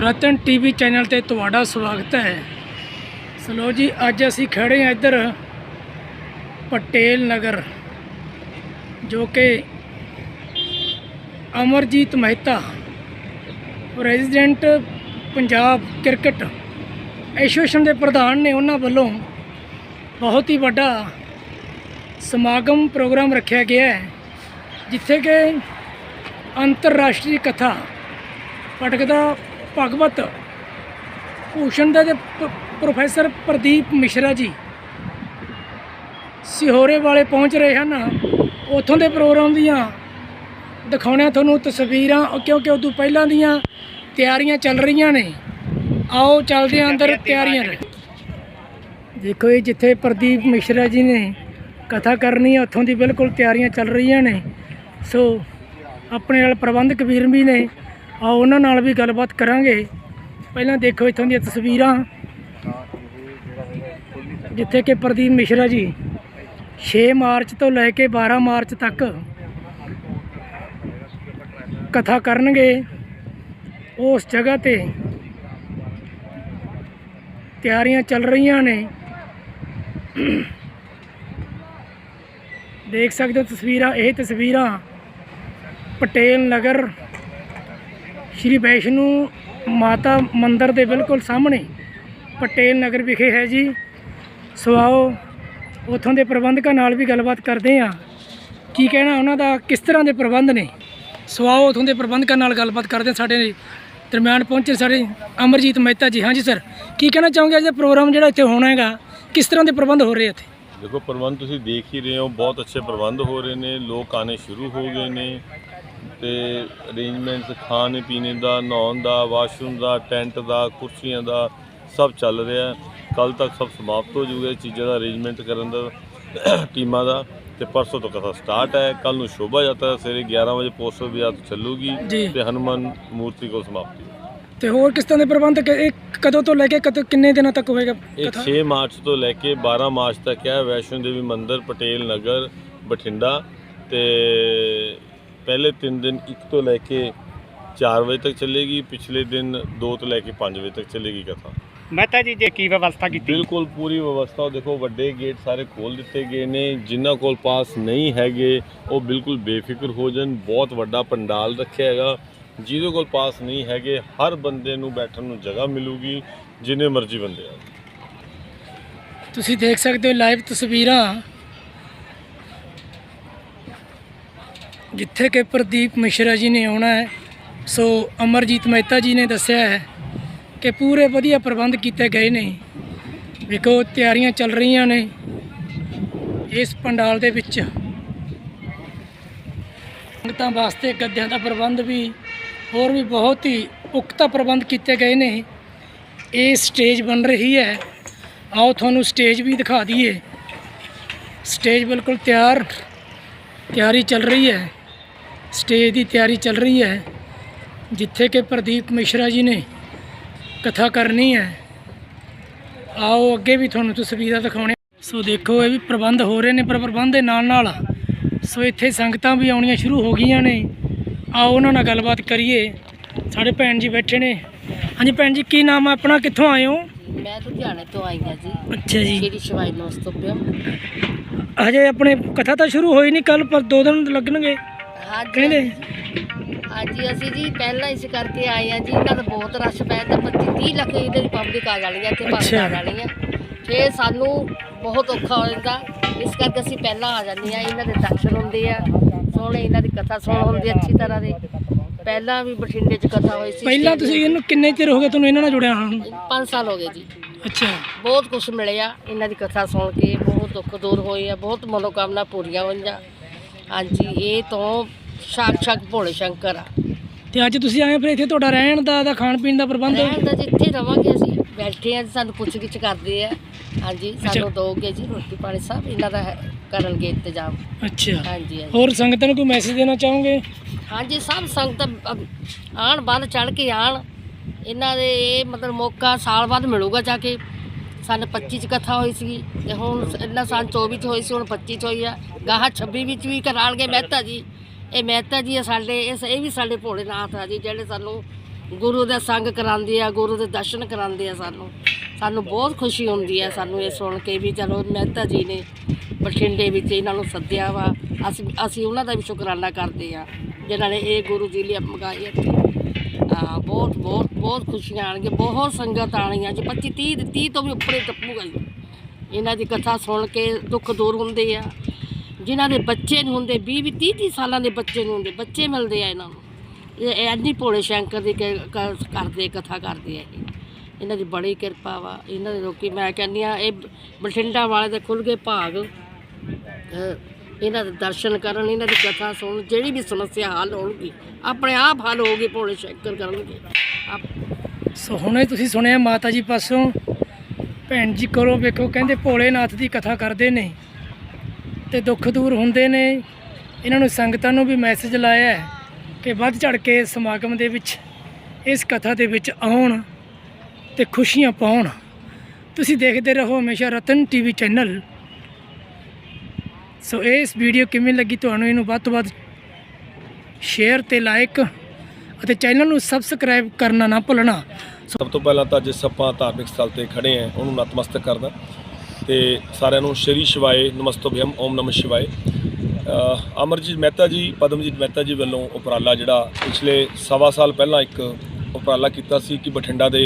ਰਤਨ TV channel ਤੇ ਤੁਹਾਡਾ ਸਵਾਗਤ ਹੈ। ਸਲੋ ਜੀ, ਅੱਜ ਅਸੀਂ ਖੜੇ ਹਾਂ ਇੱਧਰ ਪਟੇਲ ਨਗਰ, ਜੋ ਕਿ Amarjit Mehta president Punjab cricket association ਦੇ ਪ੍ਰਧਾਨ ਨੇ ਉਹਨਾਂ ਵੱਲੋਂ ਬਹੁਤ ਹੀ ਵੱਡਾ ਸਮਾਗਮ ਪ੍ਰੋਗਰਾਮ ਰੱਖਿਆ ਗਿਆ ਹੈ, ਜਿੱਥੇ ਕਿ ਅੰਤਰਰਾਸ਼ਟਰੀ ਕਥਾ ਪਟਕਦਾ ਭਗਵਤ ਭੂਸ਼ਣ ਦੇ ਪ੍ਰੋਫੈਸਰ ਪ੍ਰਦੀਪ ਮਿਸ਼ਰਾ ਜੀ ਸਿਹੋਰੇ ਵਾਲੇ ਪਹੁੰਚ ਰਹੇ ਹਨ। ਉੱਥੋਂ ਦੇ ਪ੍ਰੋਗਰਾਮ ਦੀਆਂ ਦਿਖਾਉਣਿਆ ਤੁਹਾਨੂੰ ਤਸਵੀਰਾਂ ਕਿਉਂਕਿ ਉਦੋਂ ਪਹਿਲਾਂ ਦੀਆਂ ਤਿਆਰੀਆਂ ਚੱਲ ਰਹੀਆਂ ਨੇ। ਆਓ ਚੱਲਦੇ ਹਾਂ ਅੰਦਰ ਤਿਆਰੀਆਂ ਨੇ ਦੇਖੋ ਇਹ ਜਿੱਥੇ ਪ੍ਰਦੀਪ ਮਿਸ਼ਰਾ ਜੀ ਨੇ ਕਥਾ ਕਰਨੀ ਹੈ ਉੱਥੋਂ ਦੀ ਬਿਲਕੁਲ ਤਿਆਰੀਆਂ ਚੱਲ ਰਹੀਆਂ ਨੇ। ਸੋ ਆਪਣੇ ਨਾਲ ਪ੍ਰਬੰਧਕ ਵੀਰ ਵੀ ਨੇ। ਆਓ ਉਹਨਾਂ ਨਾਲ ਵੀ ਗੱਲਬਾਤ ਕਰਾਂਗੇ। ਪਹਿਲਾਂ ਦੇਖੋ ਇੱਥੋਂ ਦੀਆਂ ਤਸਵੀਰਾਂ। ਜਿੱਥੇ ਕਿ ਪ੍ਰਦੀਪ ਮਿਸ਼ਰਾ ਜੀ 6 ਮਾਰਚ ਤੋਂ ਲੈ ਕੇ 12 ਮਾਰਚ ਤੱਕ ਕਥਾ ਕਰਨਗੇ। ਉਸ ਜਗ੍ਹਾ ਤੇ ਤਿਆਰੀਆਂ ਚੱਲ ਰਹੀਆਂ ਨੇ। ਦੇਖ ਸਕਦੇ ਹੋ ਤਸਵੀਰਾਂ, ਇਹ ਤਸਵੀਰਾਂ ਪਟੇਲ ਨਗਰ ਸ਼੍ਰੀ ਵੈਸ਼ਨੂ ਮਾਤਾ ਮੰਦਿਰ ਦੇ ਬਿਲਕੁਲ ਸਾਹਮਣੇ ਪਟੇਲ ਨਗਰ ਵਿਖੇ ਹੈ ਜੀ। ਸੋ ਆਓ, ਉਥੋਂ ਦੇ ਪ੍ਰਬੰਧਕਾਂ ਨਾਲ ਵੀ ਗੱਲਬਾਤ ਕਰਦੇ ਹਾਂ। ਕੀ ਕਹਿਣਾ ਉਹਨਾਂ ਦਾ, ਕਿਸ ਤਰ੍ਹਾਂ ਦੇ ਪ੍ਰਬੰਧ ਨੇ? ਸੋ ਆਓ, ਉਥੋਂ ਦੇ ਪ੍ਰਬੰਧਕਾਂ ਨਾਲ ਗੱਲਬਾਤ ਕਰਦੇ ਹਾਂ ਸਾਡੇ ਦਰਮਿਆਨ ਪਹੁੰਚੇ ਸਾਡੇ ਅਮਰਜੀਤ ਮਹਿਤਾ ਜੀ। ਹਾਂਜੀ ਸਰ, ਕੀ ਕਹਿਣਾ ਚਾਹੋਗੇ ਅੱਜ ਦਾ ਪ੍ਰੋਗਰਾਮ ਜਿਹੜਾ ਇੱਥੇ ਹੋਣਾ ਹੈਗਾ? ਕਿਸ ਤਰ੍ਹਾਂ ਦੇ ਪ੍ਰਬੰਧ ਹੋ ਰਹੇ ਇੱਥੇ? ਦੇਖੋ, ਪ੍ਰਬੰਧ ਤੁਸੀਂ ਦੇਖ ਹੀ ਰਹੇ ਹੋ, ਬਹੁਤ ਅੱਛੇ ਪ੍ਰਬੰਧ ਹੋ ਰਹੇ ਨੇ, ਲੋਕ ਆਣੇ ਸ਼ੁਰੂ ਹੋ ਗਏ ਨੇ। ਤੇ ਅਰੇਂਜਮੈਂਟਸ ਖਾਣੇ ਪੀਣੇ ਦਾ ਨਹਾਉਣ ਦਾ ਵਾਸ਼ਰੂਮ ਦਾ ਟੈਂਟ ਦਾ ਕੁਰਸੀਆਂ ਦਾ ਸਭ ਚੱਲ ਰਿਹਾ ਕੱਲ ਤੱਕ ਸਭ ਸਮਾਪਤ ਹੋ ਜੂਗਾ ਚੀਜ਼ਾਂ ਦਾ ਅਰੇਂਜਮੈਂਟ ਕਰਨ ਦਾ ਟੀਮਾਂ ਦਾ ਤੇ ਪਰਸੋਂ ਤੋਂ ਕਥਾ ਸਟਾਰਟ ਹੈ। ਕੱਲ ਨੂੰ ਸ਼ੋਭਾ ਯਾਤਰਾ ਸਵੇਰੇ 11 ਵਜੇ ਪੋਸਟਰ ਬਾਜ਼ਾਰ ਤੋਂ ਚੱਲੂਗੀ। ਤੇ ਹਨੂਮਾਨ ਮੂਰਤੀ ਕੋਲ ਸਮਾਪਤੀ ਤੇ ਹੋਰ ਕਿਸ ਤਰ੍ਹਾਂ ਦੇ ਪ੍ਰਬੰਧ ਕਦੋਂ ਤੋਂ ਲੈ ਕੇ ਕਦੋਂ ਕਿੰਨੇ ਦਿਨਾਂ ਤੱਕ ਹੋਏਗਾ ਇਹ ਕਥਾ? 6 ਮਾਰਚ ਤੋਂ ਲੈ ਕੇ 12 ਮਾਰਚ ਤੱਕ ਹੈ। ਵੈਸ਼ਨੋ ਦੇਵੀ ਮੰਦਿਰ ਪਟੇਲ ਨਗਰ ਬਠਿੰਡਾ ਤੇ ਪਹਿਲੇ 3 ਦਿਨ 1 ਤੋਂ ਲੈ ਕੇ 4 ਵਜੇ ਤੱਕ ਚੱਲੇਗੀ ਪਿਛਲੇ ਦਿਨ 2 ਤੋਂ ਲੈ ਕੇ 5 ਵਜੇ ਤੱਕ ਚੱਲੇਗੀ ਕਥਾ। ਮਹਿਤਾ ਜੀ ਜੇ ਕੀ ਵਿਵਸਥਾ ਕੀਤੀ? ਬਿਲਕੁਲ ਪੂਰੀ ਵਿਵਸਥਾ ਉਹ ਦੇਖੋ ਵੱਡੇ ਗੇਟ ਸਾਰੇ ਖੋਲ ਦਿੱਤੇ ਗਏ ਨੇ ਜਿਨ੍ਹਾਂ ਕੋਲ ਪਾਸ ਨਹੀਂ ਹੈਗੇ ਉਹ ਬਿਲਕੁਲ ਬੇਫਿਕਰ ਹੋ ਜਾਣ ਬਹੁਤ ਵੱਡਾ ਪੰਡਾਲ ਰੱਖਿਆ ਹੈਗਾ। ਜਿਹਦੇ ਕੋਲ ਪਾਸ ਨਹੀਂ ਹੈਗੇ ਹਰ ਬੰਦੇ ਨੂੰ ਬੈਠਣ ਨੂੰ ਜਗ੍ਹਾ ਮਿਲੂਗੀ ਜਿੰਨੇ ਮਰਜ਼ੀ ਬੰਦੇ ਆ ਤੁਸੀਂ ਦੇਖ ਸਕਦੇ ਹੋ ਲਾਈਵ ਤਸਵੀਰਾਂ। ਜਿੱਥੇ ਕਿ ਪ੍ਰਦੀਪ ਮਿਸ਼ਰਾ ਜੀ ਨੇ ਆਉਣਾ ਹੈ, ਸੋ ਅਮਰਜੀਤ ਮਹਿਤਾ ਜੀ ਨੇ ਦੱਸਿਆ ਹੈ ਕਿ ਪੂਰੇ ਵਧੀਆ ਪ੍ਰਬੰਧ ਕੀਤੇ ਗਏ ਨੇ। ਵੇਖੋ, ਤਿਆਰੀਆਂ ਚੱਲ ਰਹੀਆਂ ਨੇ ਇਸ ਪੰਡਾਲ ਦੇ ਵਿੱਚ। ਸੰਗਤਾਂ ਵਾਸਤੇ ਗੱਦਿਆਂ ਦਾ ਪ੍ਰਬੰਧ ਵੀ, ਹੋਰ ਵੀ ਬਹੁਤ ਹੀ ਪੁਖਤਾ ਪ੍ਰਬੰਧ ਕੀਤੇ ਗਏ ਨੇ। ਇਹ ਸਟੇਜ ਬਣ ਰਹੀ ਹੈ। ਆਓ ਤੁਹਾਨੂੰ ਸਟੇਜ ਵੀ ਦਿਖਾ ਦਈਏ। ਸਟੇਜ ਬਿਲਕੁਲ ਤਿਆਰ, ਤਿਆਰੀ ਚੱਲ ਰਹੀ ਹੈ। ਸਟੇਜ ਦੀ ਤਿਆਰੀ ਚੱਲ ਰਹੀ ਹੈ ਜਿੱਥੇ ਕਿ ਪ੍ਰਦੀਪ ਮਿਸ਼ਰਾ ਜੀ ਨੇ ਕਥਾ ਕਰਨੀ ਹੈ। ਆਓ ਅੱਗੇ ਵੀ ਤੁਹਾਨੂੰ ਤਸਵੀਰਾਂ ਦਿਖਾਉਣੇ। ਸੋ ਦੇਖੋ ਇਹ ਵੀ ਪ੍ਰਬੰਧ ਹੋ ਰਹੇ ਨੇ ਪਰ ਪ੍ਰਬੰਧ ਦੇ ਨਾਲ ਨਾਲ ਸੋ ਇੱਥੇ ਸੰਗਤਾਂ ਵੀ ਆਉਣੀਆਂ ਸ਼ੁਰੂ ਹੋ ਗਈਆਂ ਨੇ। ਆਓ ਉਹਨਾਂ ਨਾਲ ਗੱਲਬਾਤ ਕਰੀਏ। ਸਾਡੇ ਭੈਣ ਜੀ ਬੈਠੇ ਨੇ। ਹਾਂਜੀ ਭੈਣ ਜੀ ਕੀ ਨਾਮ ਹੈ ਆਪਣਾ? ਕਿੱਥੋਂ ਆਏ ਹੋ? ਮੈਂ ਲੁਧਿਆਣੇ ਤੋਂ ਆਈ ਹਾਂ ਜੀ। ਅੱਛਾ ਜੀ। ਸ਼੍ਰੀ ਸ਼ਿਵਾਈ ਨਮਸਤੁਭਯਮ ਹਜੇ ਆਪਣੇ ਕਥਾ ਤਾਂ ਸ਼ੁਰੂ ਹੋਈ ਨਹੀਂ ਕੱਲ ਪਰ ਦੋ ਦਿਨ ਲੱਗਣਗੇ। ਕਹਿੰਦੇ ਹਾਂਜੀ ਅਸੀਂ ਜੀ ਪਹਿਲਾਂ ਇਸ ਕਰਕੇ ਆਏ ਹਾਂ ਜੀ ਇਹਨਾਂ ਦਾ ਬਹੁਤ ਰਸ਼ ਪੈ ਤਾਂ 25 30 ਲੱਖ ਇਹਦੇ ਪਬਲਿਕ ਆ ਜਾਣੀ ਹੈ ਤੇ ਭਗਤ। ਆ ਜਾਣੀ ਹੈ ਫੇਰ ਸਾਨੂੰ ਬਹੁਤ ਔਖਾ ਹੋ ਜਾਂਦਾ ਇਸ ਕਰਕੇ ਅਸੀਂ ਪਹਿਲਾਂ ਆ ਜਾਂਦੇ ਹਾਂ ਇਹਨਾਂ ਦੇ ਦਰਸ਼ਨ ਹੁੰਦੇ ਆ ਸੋਹਣੇ ਇਹਨਾਂ ਦੀ ਕਥਾ ਸੁਣ ਹੁੰਦੀ ਹੈ ਅੱਛੀ ਤਰ੍ਹਾਂ ਦੇ। ਪਹਿਲਾਂ ਵੀ ਬਠਿੰਡੇ 'ਚ ਕਥਾ ਹੋਈ ਸੀ ਪਹਿਲਾਂ ਤੁਸੀਂ ਇਹਨੂੰ ਕਿੰਨੇ ਚਿਰ ਹੋ ਗਿਆ ਤੁਹਾਨੂੰ ਇਹਨਾਂ ਨਾਲ ਜੁੜਿਆ ਨੂੰ 5 ਸਾਲ ਹੋ ਗਏ ਜੀ। ਅੱਛਾ। ਬਹੁਤ ਕੁਝ ਮਿਲਿਆ ਇਹਨਾਂ ਦੀ ਕਥਾ ਸੁਣ ਕੇ ਬਹੁਤ ਦੁੱਖ ਦੂਰ ਹੋਏ ਆ ਬਹੁਤ ਮਨੋਕਾਮਨਾ ਪੂਰੀਆਂ ਹੋਈਆਂ। ਹਾਂਜੀ ਇਹ ਤੋਂ ਸਾਕਸ਼ਾਤ ਭੋਲੇ ਸ਼ੰਕਰ ਆ। ਤੇ ਅੱਜ ਤੁਸੀਂ ਆਏ ਫਿਰ ਇੱਥੇ ਤੁਹਾਡਾ ਰਹਿਣ ਦਾ ਦਾ ਖਾਣ ਪੀਣ ਦਾ ਪ੍ਰਬੰਧ? ਰਹਿਣ ਦਾ ਜਿੱਥੇ ਰਵਾਂਗੇ ਅਸੀਂ ਬੈਠੇ ਆ ਸਾਨੂੰ ਪੁੱਛ ਗਿੱਛ ਕਰਦੇ ਆ। ਹਾਂਜੀ ਸਾਨੂੰ ਦੋਗੇ ਜੀ ਰੋਟੀ ਪਾਣੀ ਸਭ ਇਹਨਾਂ ਦਾ ਹੈ- ਕਰਨਗੇ ਇੰਤਜ਼ਾਮ। ਅੱਛਾ। ਹਾਂਜੀ ਹਾਂਜੀ। ਹੋਰ ਸੰਗਤਾਂ ਨੂੰ ਕੋਈ ਮੈਸੇਜ ਦੇਣਾ ਚਾਹੋਗੇ? ਹਾਂਜੀ ਸਭ ਸੰਗਤ ਅ- ਆਣ ਬੰਦ ਚੜ ਕੇ ਆਣ। ਇਹਨਾਂ ਦੇ ਇਹ ਮਤਲਬ ਮੌਕਾ ਸਾਲ ਬਾਅਦ ਮਿਲੂਗਾ ਜਾ ਕੇ। ਸਨ 25 ਚ ਕਥਾ ਹੋਈ ਸੀ ਤੇ ਹੁਣ ਇਹਨਾਂ ਸਨ 24 ਚ ਹੋਈ ਸੀ ਹੁਣ 25 ਚ ਹੋਈ ਆ। ਗਾਹਾਂ 26 ਵਿੱਚ ਵੀ ਕਰਾਣਗੇ ਮਹਿਤਾ ਜੀ। ਇਹ ਮਹਿਤਾ ਜੀ ਆ ਸਾਡੇ ਇਸ ਇਹ ਵੀ ਸਾਡੇ ਭੋਲੇਨਾਥ ਆ ਜੀ, ਜਿਹੜੇ ਸਾਨੂੰ ਗੁਰੂ ਦਾ ਸੰਗ ਕਰਾਉਂਦੇ ਆ, ਗੁਰੂ ਦੇ ਦਰਸ਼ਨ ਕਰਾਉਂਦੇ ਆ ਸਾਨੂੰ। ਸਾਨੂੰ ਬਹੁਤ ਖੁਸ਼ੀ ਹੁੰਦੀ ਹੈ ਸਾਨੂੰ ਇਹ ਸੁਣ ਕੇ ਵੀ ਚਲੋ ਮਹਿਤਾ ਜੀ ਨੇ ਬਠਿੰਡੇ ਵਿੱਚ ਇਹਨਾਂ ਨੂੰ ਸੱਦਿਆ ਵਾ। ਅਸੀਂ ਅਸੀਂ ਉਹਨਾਂ ਦਾ ਵੀ ਸ਼ੁਕਰਾਨਾ ਕਰਦੇ ਆ, ਜਿਨ੍ਹਾਂ ਨੇ ਇਹ ਗੁਰੂ ਜੀ ਲਈ ਮੰਗਾਈ ਹੈ ਹਾਂ ਬਹੁਤ ਬਹੁਤ ਬਹੁਤ ਖੁਸ਼ੀਆਂ ਆਣਗੀਆਂ, ਬਹੁਤ ਸੰਗਤ ਆਣਗੀਆਂ ਜੀ 25 30 30 ਤੋਂ ਵੀ ਉੱਪਰੇ ਟੱਪੂਗਾ ਜੀ। ਇਹਨਾਂ ਦੀ ਕਥਾ ਸੁਣ ਕੇ ਦੁੱਖ ਦੂਰ ਹੁੰਦੇ ਆ। ਜਿਨ੍ਹਾਂ ਦੇ ਬੱਚੇ ਨੂੰ ਹੁੰਦੇ 20 20 30 30 ਸਾਲਾਂ ਦੇ ਬੱਚੇ ਨੂੰ ਹੁੰਦੇ, ਬੱਚੇ ਮਿਲਦੇ ਆ ਇਹਨਾਂ ਨੂੰ। ਇਹ ਐਨੀ ਭੋਲੇ ਸ਼ੰਕਰ ਦੀ ਕਰਦੇ, ਕਥਾ ਕਰਦੇ ਆ ਇਹ। ਇਹਨਾਂ ਦੀ ਬੜੀ ਕਿਰਪਾ ਵਾ, ਇਹਨਾਂ ਦੇ ਲੋਕੀ, ਮੈਂ ਕਹਿੰਦੀ ਆ ਇਹ ਬਠਿੰਡਾ ਵਾਲੇ ਦੇ ਖੁੱਲ ਗਏ ਭਾਗ। ਇਹਨਾਂ ਦੇ ਦਰਸ਼ਨ ਕਰਨ, ਇਹਨਾਂ ਦੀ ਕਥਾ ਸੁਣ ਜਿਹੜੀ ਵੀ ਸਮੱਸਿਆ ਹੱਲ ਹੋਊਗੀ, ਆਪਣੇ ਆਪ ਹੱਲ ਹੋਊਗੀ, ਭੋਲੇ ਸ਼ੰਕਰ ਕਰਨਗੇ। ਆਪ ਸੋ ਹੁਣੇ ਤੁਸੀਂ ਸੁਣਿਆ ਮਾਤਾ ਜੀ ਪਾਸੋਂ, ਭੈਣ ਜੀ ਕਰੋ ਵੇਖੋ, ਕਹਿੰਦੇ ਭੋਲੇਨਾਥ ਦੀ ਕਥਾ ਕਰਦੇ ਨੇ। ਤੇ ਦੁੱਖ ਦੂਰ ਹੁੰਦੇ ਨੇ। ਇਹਨਾਂ ਨੂੰ ਸੰਗਤਾਂ ਨੂੰ ਵੀ ਮੈਸੇਜ ਲਾਇਆ ਹੈ ਕਿ ਵੱਧ ਚੜ ਕੇ ਸਮਾਗਮ ਦੇ ਵਿੱਚ, ਇਸ ਕਥਾ ਦੇ ਵਿੱਚ ਆਉਣ ਤੇ ਖੁਸ਼ੀਆਂ ਪਾਉਣ। ਤੁਸੀਂ ਦੇਖਦੇ ਰਹੋ ਹਮੇਸ਼ਾ ਰਤਨ ਟੀਵੀ ਚੈਨਲ ਸੋ ਇਸ ਵੀਡੀਓ ਕਿਵੇਂ ਲੱਗੀ ਤੁਹਾਨੂੰ ਇਹਨੂੰ ਵੱਧ ਤੋਂ ਵੱਧ ਸ਼ੇਅਰ ਤੇ ਲਾਈਕ ਅਤੇ ਚੈਨਲ ਨੂੰ ਸਬਸਕ੍ਰਾਈਬ ਕਰਨਾ ਨਾ ਭੁੱਲਣਾ। ਸਭ ਤੋਂ ਪਹਿਲਾਂ ਤਾਂ ਜਿਸ ਆਪਾਂ ਧਾਰਮਿਕ ਸਥਲ ਤੇ ਖੜੇ ਆਂ ਉਹਨੂੰ ਨਤਮਸਤਕ ਕਰਦਾ। ਤੇ ਸਾਰਿਆਂ ਨੂੰ ਸ਼੍ਰੀ ਸ਼ਿਵਾਏ ਨਮਸਤੋਭਯਮ ਓਮ ਨਮঃ ਸ਼ਿਵਾਏ। ਅਮਰਜੀਤ ਮਹਿਤਾ ਜੀ, ਪਦਮਜੀਤ ਮਹਿਤਾ ਜੀ ਵੱਲੋਂ ਉਪਰਾਲਾ ਜਿਹੜਾ ਪਿਛਲੇ ਸਵਾ ਸਾਲ ਪਹਿਲਾਂ ਇੱਕ ਉਪਰਾਲਾ ਕੀਤਾ ਸੀ ਕਿ ਬਠਿੰਡਾ ਦੇ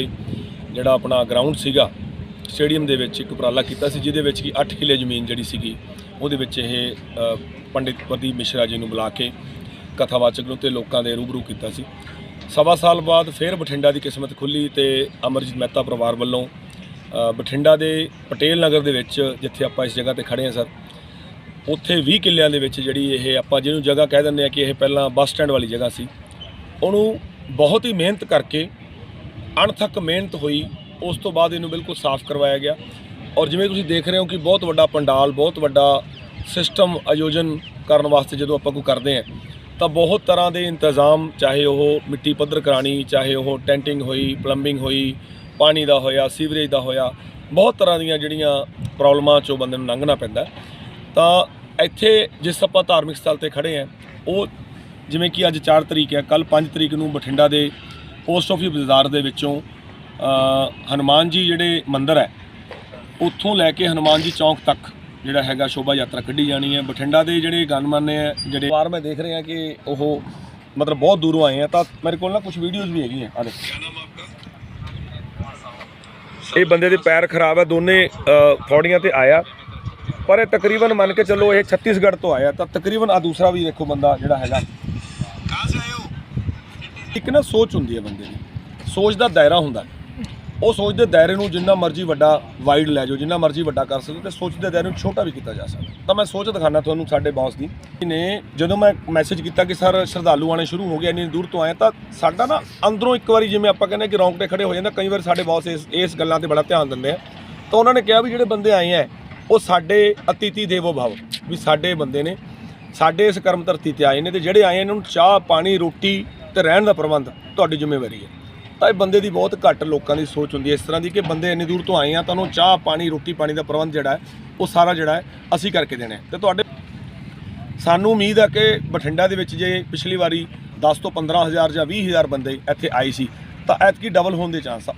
ਜਿਹੜਾ ਆਪਣਾ ਗਰਾਊਂਡ ਸੀਗਾ, ਸਟੇਡੀਅਮ ਦੇ ਵਿੱਚ ਇੱਕ ਉਪਰਾਲਾ ਕੀਤਾ ਸੀ, ਜਿਹਦੇ ਵਿੱਚ ਕਿ 8 ਕਿੱਲੇ ਜ਼ਮੀਨ ਜਿਹੜੀ ਸੀਗੀ, ਉਹਦੇ ਵਿੱਚ ਇਹ ਪੰਡਿਤ ਪ੍ਰਦੀਪ ਮਿਸ਼ਰਾ ਜੀ ਨੂੰ ਬੁਲਾ ਕੇ ਕਥਾਵਾਚਕ ਨੂੰ ਤੇ ਲੋਕਾਂ ਦੇ ਰੂਬਰੂ ਕੀਤਾ ਸੀ। ਸਵਾ ਸਾਲ ਬਾਅਦ ਫਿਰ ਬਠਿੰਡਾ ਦੀ ਕਿਸਮਤ ਖੁੱਲੀ ਤੇ ਅਮਰਜੀਤ ਮਹਿਤਾ ਪਰਿਵਾਰ ਵੱਲੋਂ ਬਠਿੰਡਾ ਦੇ ਪਟੇਲ ਨਗਰ ਦੇ ਵਿੱਚ, ਜਿੱਥੇ ਆਪਾਂ ਇਸ ਜਗ੍ਹਾ ਤੇ ਖੜੇ ਹਾਂ ਸਰ, ਉੱਥੇ 20 ਕਿੱਲਿਆਂ ਦੇ ਵਿੱਚ ਜਿਹੜੀ ਇਹ ਆਪਾਂ ਜਿਹਨੂੰ ਜਗ੍ਹਾ ਕਹਿ ਦਿੰਦੇ ਆ ਕਿ ਇਹ ਪਹਿਲਾਂ ਬੱਸ ਸਟੈਂਡ ਵਾਲੀ ਜਗ੍ਹਾ ਸੀ, ਉਹਨੂੰ ਬਹੁਤ ਹੀ ਮਿਹਨਤ ਕਰਕੇ, ਅਣਥੱਕ ਮਿਹਨਤ ਹੋਈ, ਉਸ ਤੋਂ ਬਾਅਦ ਇਹਨੂੰ ਬਿਲਕੁਲ ਸਾਫ਼ ਕਰਵਾਇਆ ਗਿਆ। ਔਰ ਜਿਵੇਂ ਤੁਸੀਂ ਦੇਖ ਰਹੇ ਹੋ ਕਿ ਬਹੁਤ ਵੱਡਾ ਪੰਡਾਲ, ਬਹੁਤ ਵੱਡਾ ਸਿਸਟਮ ਆਯੋਜਨ ਕਰਨ ਵਾਸਤੇ ਜਦੋਂ ਆਪਾਂ ਕੋਈ ਕਰਦੇ ਹਾਂ, ਤਾਂ ਬਹੁਤ ਤਰ੍ਹਾਂ ਦੇ ਇੰਤਜ਼ਾਮ, ਚਾਹੇ ਉਹ ਮਿੱਟੀ ਪੱਧਰ ਕਰਾਣੀ ਚਾਹੇ ਉਹ ਟੈਂਟਿੰਗ ਹੋਈ, ਪਲੰਬਿੰਗ ਹੋਈ ਪਾਣੀ ਦਾ ਹੋਇਆ ਸੀਵਰੇਜ ਦਾ ਹੋਇਆ ਬਹੁਤ ਤਰ੍ਹਾਂ ਦੀਆਂ ਜਿਹੜੀਆਂ ਪ੍ਰੋਬਲਮਾਂ ਚੋਂ ਬੰਦੇ ਨੂੰ ਲੰਘਣਾ ਪੈਂਦਾ ਤਾਂ ਇੱਥੇ ਜਿਸ ਆਪਾਂ ਧਾਰਮਿਕ ਸਥਲ ਤੇ ਖੜੇ ਆ ਉਹ ਜਿਵੇਂ ਕਿ ਅੱਜ 4 ਤਰੀਕ ਹੈ ਕੱਲ 5 ਤਰੀਕ ਨੂੰ ਬਠਿੰਡਾ ਦੇ ਪੋਸਟ ਆਫਿਸ ਬਾਜ਼ਾਰ ਦੇ ਵਿੱਚੋਂ ਅ, ਹਨੂਮਾਨ ਜੀ ਜਿਹੜੇ ਮੰਦਿਰ ਹੈ ਉੱਥੋਂ ਲੈ ਕੇ ਹਨੂਮਾਨ ਜੀ ਚੌਂਕ ਤੱਕ ਜਿਹੜਾ ਹੈਗਾ ਸ਼ੋਭਾ ਯਾਤਰਾ ਕੱਢੀ ਜਾਣੀ ਹੈ। ਬਠਿੰਡਾ ਦੇ ਜਿਹੜੇ ਗਨਮਨ ਆ ਜਿਹੜੇ ਵਾਰ ਮੈਂ ਦੇਖ ਰਿਹਾ ਕਿ ਉਹ ਮਤਲਬ ਬਹੁਤ ਦੂਰੋਂ ਆਏ ਆ ਤਾਂ ਮੇਰੇ ਕੋਲ ਨਾ ਕੁਝ ਵੀਡੀਓਜ਼ ਵੀ ਹੈਗੀਆਂ ਆ ਦੇਖ। ਇਹ ਬੰਦੇ ਦੇ ਪੈਰ ਖਰਾਬ ਹੈ ਦੋਨੇ ਫੌੜੀਆਂ ਤੇ ਆਇਆ। ਪਰ ਇਹ ਤਕਰੀਬਨ ਮੰਨ ਕੇ ਚੱਲੋ ਇਹ ਛੱਤੀਸਗੜ੍ਹ ਤੋਂ ਆਇਆ, ਤਾਂ ਤਕਰੀਬਨ ਆ ਦੂਸਰਾ ਵੀ ਦੇਖੋ ਬੰਦਾ ਜਿਹੜਾ ਹੈਗਾ। ਇੱਕ ਨਾ ਸੋਚ ਹੁੰਦੀ ਹੈ ਬੰਦੇ ਦੀ। ਸੋਚ ਦਾ ਦਾਇਰਾ ਹੁੰਦਾ। ਉਹ ਸੋਚਦੇ ਦਾਇਰੇ ਨੂੰ ਜਿੰਨਾ ਮਰਜ਼ੀ ਵੱਡਾ ਵਾਈਡ ਲੈ ਜਾਓ, ਜਿੰਨਾ ਮਰਜ਼ੀ ਵੱਡਾ ਕਰ ਸਕੋ ਹੋ ਤੇ ਸੋਚ ਦਾਇਰੇ ਨੂੰ ਛੋਟਾ ਵੀ ਕੀਤਾ ਜਾ ਸਕਦਾ ਤਾਂ ਮੈਂ ਸੋਚ ਦਿਖਾਣਾ ਤੁਹਾਨੂੰ ਸਾਡੇ ਬੌਸ ਦੀ ਨੇ ਜਦੋਂ ਮੈਂ ਮੈਸੇਜ ਕੀਤਾ ਕਿ ਸਰ ਸ਼ਰਧਾਲੂ ਆਣੇ ਸ਼ੁਰੂ ਹੋ ਗਏ, ਇੰਨੀ ਦੂਰ ਤੋਂ ਆਏ ਤਾਂ ਸਾਡਾ ਨਾ ਅੰਦਰੋਂ ਇੱਕ ਵਾਰੀ ਜਿਵੇਂ ਆਪਾਂ ਕਹਿੰਦੇ ਕਿ ਰੌਂਗਟੇ ਖੜੇ ਹੋ ਜਾਂਦਾ ਕਈ ਵਾਰ ਸਾਡੇ ਬੌਸ ਇਸ ਇਸ ਗੱਲਾਂ ਤੇ ਬੜਾ ਧਿਆਨ ਦਿੰਦੇ ਆ। ਤਾਂ ਉਹਨਾਂ ਨੇ ਕਿਹਾ ਵੀ ਜਿਹੜੇ ਬੰਦੇ ਆਏ ਆ, ਉਹ ਸਾਡੇ ਅਤੀਥੀ ਦੇਵੋ ਭਵ, ਵੀ ਸਾਡੇ ਬੰਦੇ ਨੇ, ਸਾਡੇ ਇਸ ਕਰਮ ਧਰਤੀ ਤੇ ਆਏ ਨੇ ਤੇ ਜਿਹੜੇ ਆਏ ਇਹਨਾਂ ਨੂੰ ਚਾਹ, ਪਾਣੀ, ਰੋਟੀ ਤੇ ਰਹਿਣ ਦਾ ਪ੍ਰਬੰਧ ਤੁਹਾਡੀ ਜ਼ਿੰਮੇਵਾਰੀ ਹੈ। ਤਾਂ ਇਹ ਬੰਦੇ ਦੀ ਬਹੁਤ ਘੱਟ ਲੋਕਾਂ ਦੀ ਸੋਚ ਹੁੰਦੀ ਹੈ। ਇਸ ਤਰ੍ਹਾਂ ਦੀ ਕਿ ਬੰਦੇ ਇੰਨੀ ਦੂਰ ਤੋਂ ਆਏ ਆ ਤੁਹਾਨੂੰ ਚਾਹ, ਪਾਣੀ, ਰੋਟੀ, ਪਾਣੀ ਦਾ ਪ੍ਰਬੰਧ ਜਿਹੜਾ ਉਹ ਸਾਰਾ ਜਿਹੜਾ ਹੈ, ਅਸੀਂ ਕਰਕੇ ਦੇਣਾ ਹੈ। ਤੇ ਤੁਹਾਡੇ ਸਾਨੂੰ ਉਮੀਦ ਆ ਕਿ ਬਠਿੰਡਾ ਦੇ ਵਿੱਚ ਜੇ ਪਿਛਲੀ ਵਾਰੀ 10 ਤੋਂ 15000 ਜਾਂ 20000 ਬੰਦੇ ਇੱਥੇ ਆਏ ਸੀ, ਤਾਂ ਐਤਕੀ ਡਬਲ ਹੋਣ ਦੇ ਚਾਂਸ ਆ।